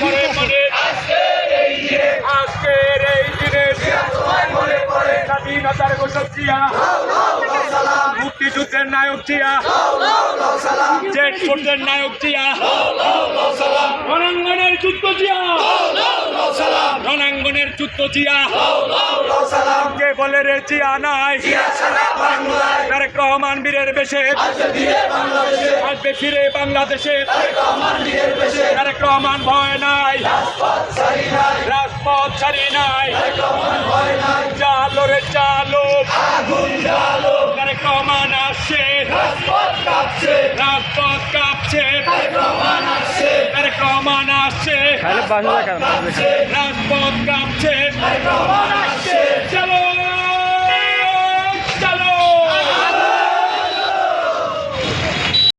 পরে আজকের এই দিনে স্বাধীনতার মুক্তিযুদ্ধের নায়ক জিয়া জেট ফোর্সের নায়ক জিয়া, রণাঙ্গনের যুদ্ধ জিয়া, রণাঙ্গনের যুদ্ধ জিয়া, কে বলে রে জিয়া নাই? তারেক রহমান বীরের বেশে আসবে ফিরে বাংলাদেশে। তারেক ভয় নাই। রাজপথ ছাড়ি নাই। চালো রে চালো কমান আসছে। রাজপথ কাঁপছে। রহমান আসছে। রাজপথ কাঁপছে।